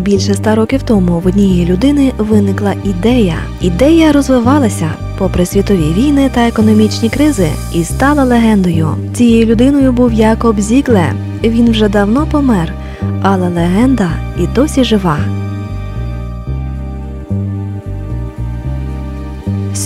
Більше ста років тому в однієї людини виникла ідея. Ідея розвивалася попри світові війни та економічні кризи і стала легендою. Цією людиною був Якоб Зігле. Він вже давно помер, але легенда і досі жива.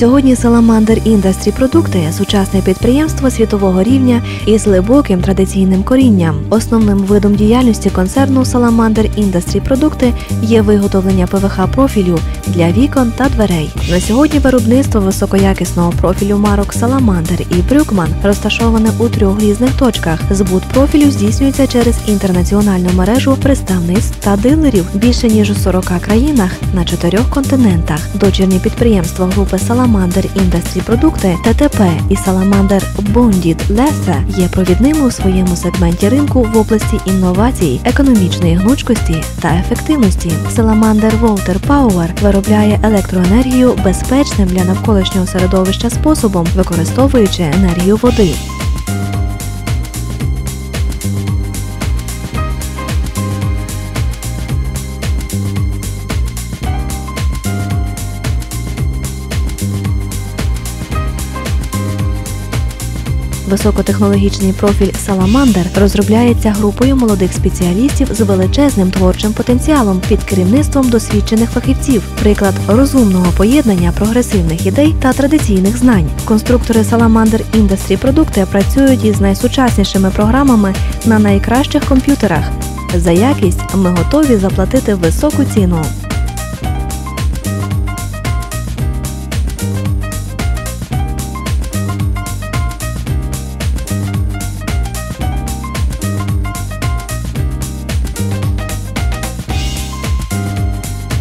Сьогодні Salamander Industry продукти сучасне підприємство світового рівня із глибоким традиційним корінням. Основним видом діяльності концерну Salamander Industry продукти є виготовлення ПВХ профілю для вікон та дверей. На сьогодні виробництво високоякісного профілю марок Salamander і Брюкман розташоване у трьох різних точках. Збут профілю здійснюється через інтернаціональну мережу представництв та дилерів більше ніж у 40 країнах на чотирьох континентах. Дочірні підприємства групи Salamander Industry продукти ТТП і Salamander Bonded Леса є провідними у своєму сегменті ринку в області інновацій, економічної гнучкості та ефективності. Salamander Water Power виробляє електроенергію безпечним для навколишнього середовища способом, використовуючи енергію води. Високотехнологічний профіль Salamander розробляється групою молодих спеціалістів з величезним творчим потенціалом під керівництвом досвідчених фахівців, приклад розумного поєднання прогресивних ідей та традиційних знань. Конструктори Salamander Industry продукти працюють із найсучаснішими програмами на найкращих комп'ютерах. За якість ми готові заплатити високу ціну.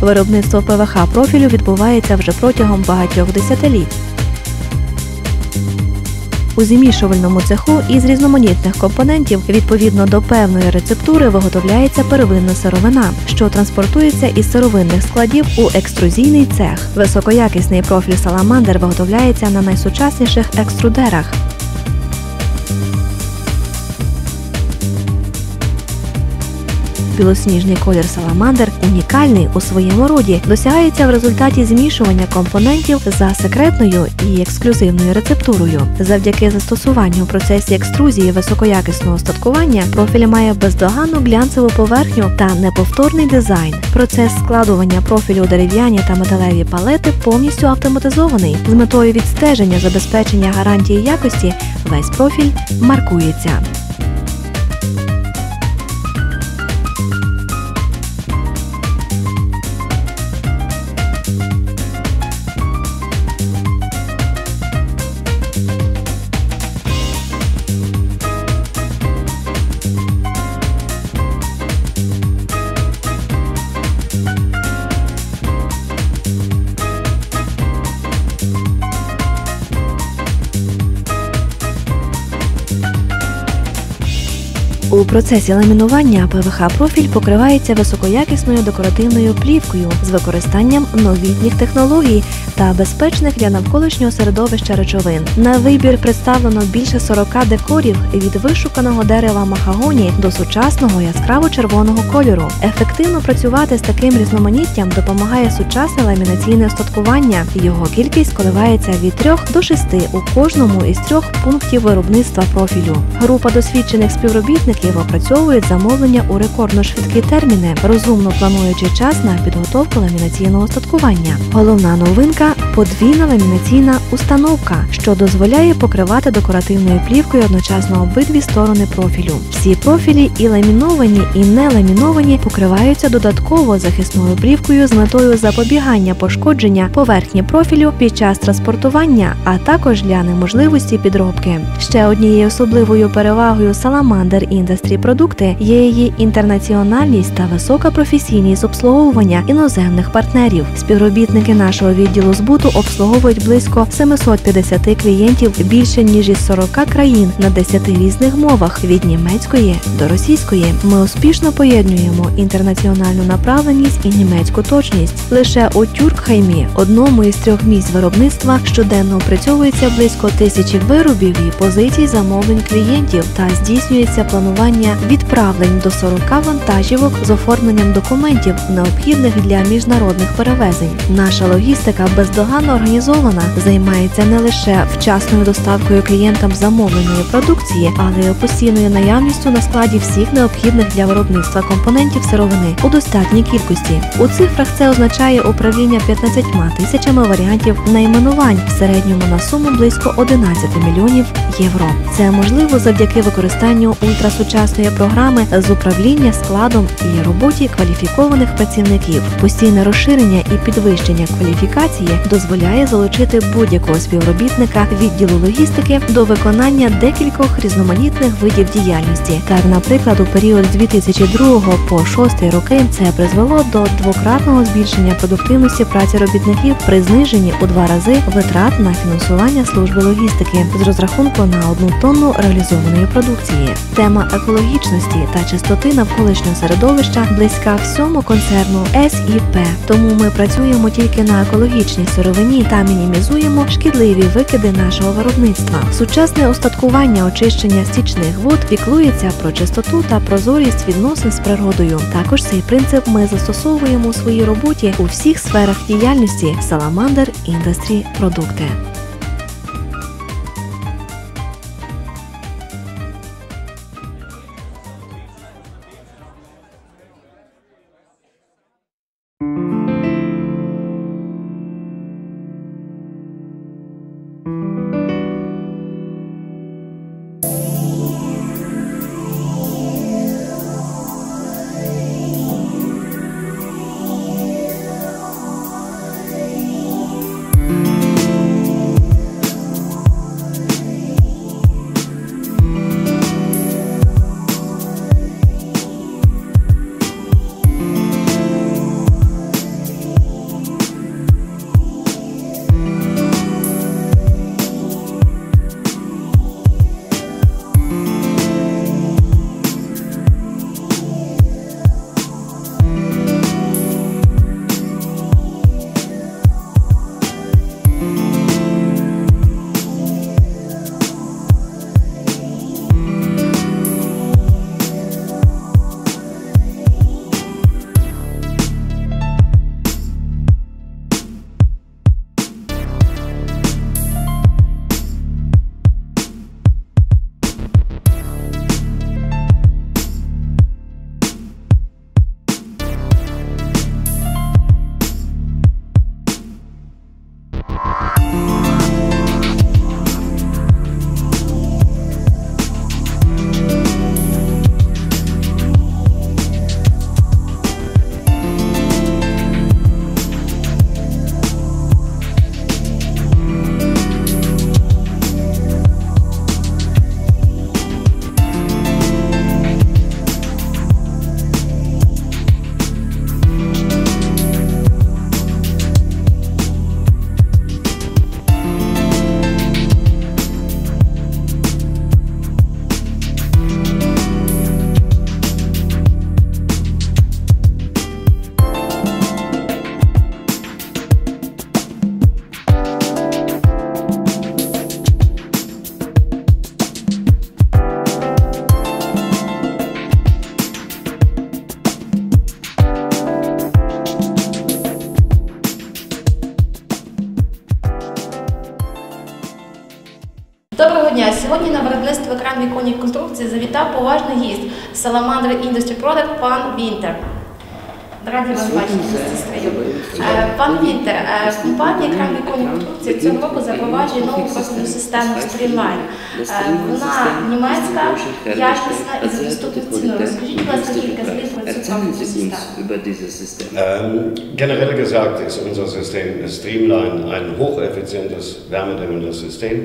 Виробництво ПВХ профілю відбувається вже протягом багатьох десятиліть. У змішувальному цеху із різноманітних компонентів відповідно до певної рецептури виготовляється первинна сировина, що транспортується із сировинних складів у екструзійний цех. Високоякісний профіль Саламандер виготовляється на найсучасніших екструдерах. Білосніжний колір саламандр унікальний у своєму роді, досягається в результаті змішування компонентів за секретною і ексклюзивною рецептурою. Завдяки застосуванню у процесі екструзії високоякісного остаткування профіль має бездоганну глянцеву поверхню та неповторний дизайн. Процес складування профілю у дерев'яні та металеві палети повністю автоматизований. З метою відстеження забезпечення гарантії якості весь профіль маркується. У процесі ламінування ПВХ профіль покривається високоякісною декоративною плівкою з використанням новітніх технологій та безпечних для навколишнього середовища речовин. На вибір представлено більше 40 декорів від вишуканого дерева махагоні до сучасного яскраво червоного кольору. Ефективно працювати з таким різноманіттям допомагає сучасне ламінаційне остаткування. Його кількість коливається від 3 до 6 у кожному із трьох пунктів виробництва профілю. Група досвідчених співробітників опрацьовують замовлення у рекордно швидкі терміни, розумно плануючи час на підготовку ламінаційного остаткування. Головна новинка подвійна ламінаційна установка, що дозволяє покривати декоративною плівкою одночасно обидві сторони профілю. Всі профілі і ламіновані, і не ламіновані покриваються додатково захисною плівкою з метою запобігання пошкодження поверхні профілю під час транспортування, а також для неможливості підробки. Ще однією особливою перевагою Salamander Industry продукти є її інтернаціональність та висока професійність обслуговування іноземних партнерів. Співробітники нашого відділу збуту обслуговують близько 750 клієнтів більше ніж із 40 країн на 10 різних мовах від німецької до російської. Ми успішно поєднуємо інтернаціональну направленість і німецьку точність. Лише у Тюркхаймі, одному із трьох місць виробництва, щоденно опрацьовується близько тисячі виробів і позицій замовлень клієнтів та здійснюється планування відправлень до 40 вантажівок з оформленням документів, необхідних для міжнародних перевезень. Наша логістика бездоганно організована, займається не лише вчасною доставкою клієнтам замовленої продукції, але й постійною наявністю на складі всіх необхідних для виробництва компонентів сировини у достатній кількості. У цифрах це означає управління 15 тисячами варіантів найменувань в середньому на суму близько 11 мільйонів євро. Це можливо завдяки використанню ультрасучасної програми з управління складом і роботі кваліфікованих працівників. Постійне розширення і підвищення кваліфікації дозволяє залучити будь-якого співробітника відділу логістики до виконання декількох різноманітних видів діяльності. Так, наприклад, у період з 2002 по 2006 роки це призвело до двократного збільшення продуктивності праці робітників при зниженні у два рази витрат на фінансування служби логістики з розрахунку на одну тонну реалізованої продукції. Тема екологічності та чистоти навколишнього середовища близька всьому концерну СІП. Тому ми працюємо тільки на екологічній сировині та мінімізуємо шкідливі викиди нашого виробництва. Сучасне устаткування очищення стічних вод піклується про чистоту та прозорість відносин з природою. Також цей принцип ми застосовуємо у своїй роботі у всіх сферах діяльності Salamander Industry продукти. Екран віконних завітав поважний гість Salamander Industry Product пан Вінтер. Раді вас бачити. Е, Пан Вінтер, компанія екран віконних конструкцій цього року запроваджує нову профільну систему Streamline. Е, Вона німецька, якісна і за доступну ціну. Розкажіть, будь ласка, кілька слів про цю профільну систему. Ähm, generell gesagt ist unser System Streamline ein hocheffizientes, wärmedämmendes System.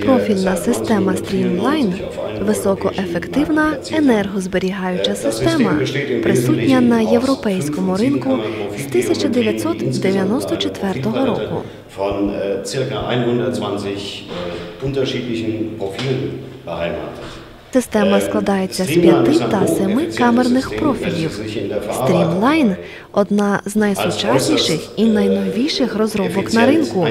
Профільна система Streamline – високоефективна енергозберігаюча система, присутня на європейському ринку з 1994 року. Von circa 120 unterschiedlichen Profilen beheimatet. Система складається з п'яти та семи камерних профілів. Streamline – одна з найсучасніших і найновіших розробок на ринку.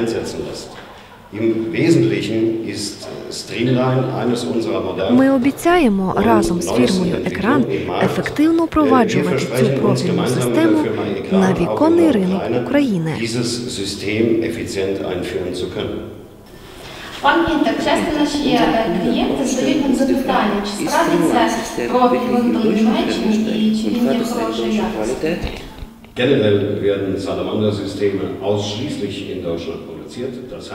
Im Wesentlichen ist Streamline eines unserer modernen Ми обіцяємо разом з фірмою Екран ефективно впроваджувати цю профільну систему на віконний ринок України. dieses System effizient einführen zu können. Пан Вінтер, часто наші е, клієнти задають нам запитання, чи справиться профіль Лондон в Німеччині і чи він є хорошої якості. Generell werden Salamander-Systeme ausschließlich in Deutschland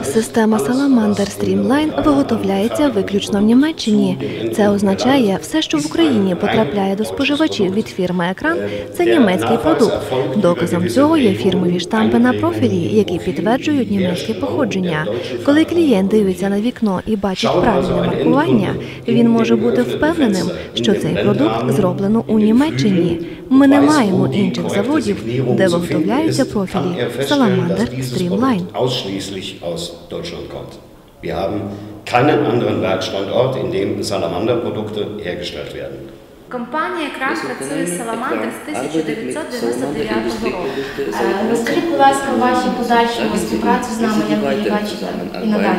Система Salamander Streamline виготовляється виключно в Німеччині. Це означає, все, що в Україні потрапляє до споживачів від фірми Екран, це німецький продукт. Доказом цього є фірмові штампи на профілі, які підтверджують німецьке походження. Коли клієнт дивиться на вікно і бачить правильне маркування, він може бути впевненим, що цей продукт зроблено у Німеччині. Ми не маємо інших заводів, де виготовляються профілі Salamander Streamline. ausschließlich aus Deutschland kommt. Wir haben keinen anderen Werkstandort, in dem Salamander-Produkte hergestellt werden. Компанія Екран працює з Саламандр з 1999 року. Е, Розкажіть, будь ласка, ваші подальші співпрацю з нами, як ви її бачите і надалі.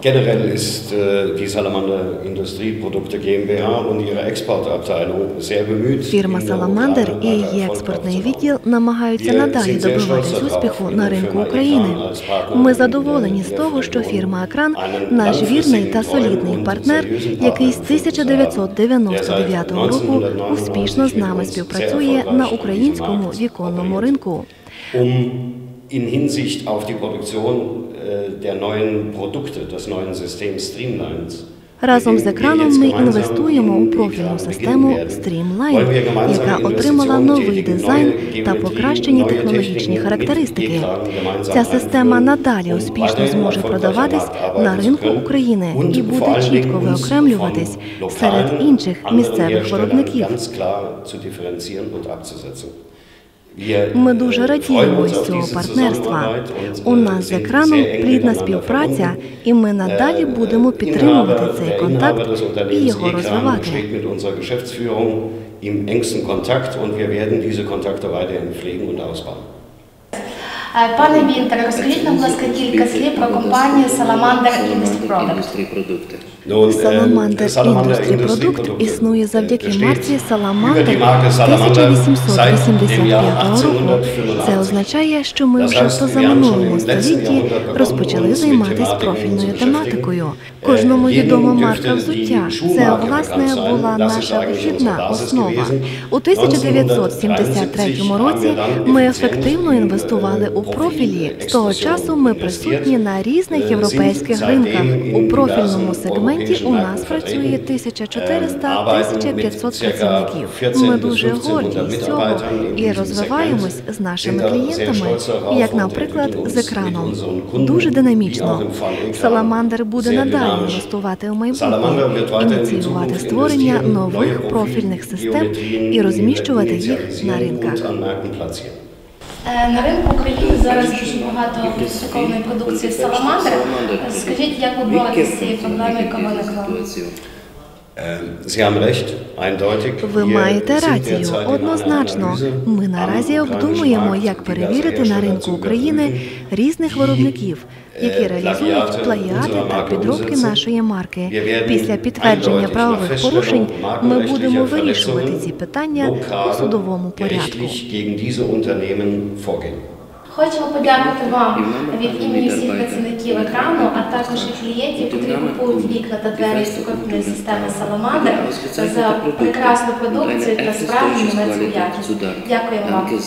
Generell ist äh, die Salamander Industrieprodukte GmbH und ihre Exportabteilung sehr bemüht. Фірма Саламандер і її експортний відділ намагаються надалі добиватись успіху на ринку України. Ми задоволені з того, що фірма Екран наш вірний та солідний партнер, який з 1999 року успішно з нами співпрацює на українському віконному ринку. In Hinsicht auf die Produktion äh, der neuen Produkte, des neuen Systems Streamlines. Разом з екраном ми інвестуємо у профільну систему Streamline, яка отримала новий дизайн та покращені технологічні характеристики. Ця система надалі успішно зможе продаватись на ринку України і буде чітко виокремлюватись серед інших місцевих виробників. Ми дуже радіємо з цього партнерства. У нас з екраном плідна співпраця, і ми надалі будемо підтримувати цей контакт і його розвивати. Im engsten Kontakt und wir werden diese Kontakte weiterhin pflegen und ausbauen. Е, Пане Вінтер, розкажіть нам, будь ласка, кілька слів про компанію Salamander Industry Product. Äh, Salamander Industry Продукт Industrieprodukte, існує äh, завдяки марці Salamander die Marke Salamander seit dem 1885 Jahr року. 1885. Це означає, що ми вже в позаминулому столітті розпочали займатися профільною тематикою. Кожному відома марка взуття. Це власне була наша вихідна основа. У 1973 році ми ефективно інвестували у профілі. З того часу ми присутні на різних європейських ринках. У профільному сегменті у нас працює 1400-1500 працівників. Ми дуже горді з цього і розвиваємось з нашими клієнтами, як, наприклад, з екраном. Дуже динамічно. Саламандер буде надалі інвестувати у майбутнє, ініціювати створення нових профільних систем і розміщувати їх на ринках. Е, На ринку України зараз дуже багато фальсифікованої продукції «Саламандр». Скажіть, як ви боретеся з цією проблемою, яка виникла? Ви Wir маєте рацію. Однозначно, ми наразі обдумуємо, як перевірити на ринку України різних виробників, які е, реалізують плагіати плагіати та підробки нашої марки. Після підтвердження правових порушень ми будемо вирішувати ці питання у судовому порядку. Хочемо подякувати вам від імені всіх працівників екрану, а також і клієнтів, які купують вікна та двері з сукупної системи «Саламандр» за прекрасну продукцію та справжню німецьку якість. Дякуємо вам.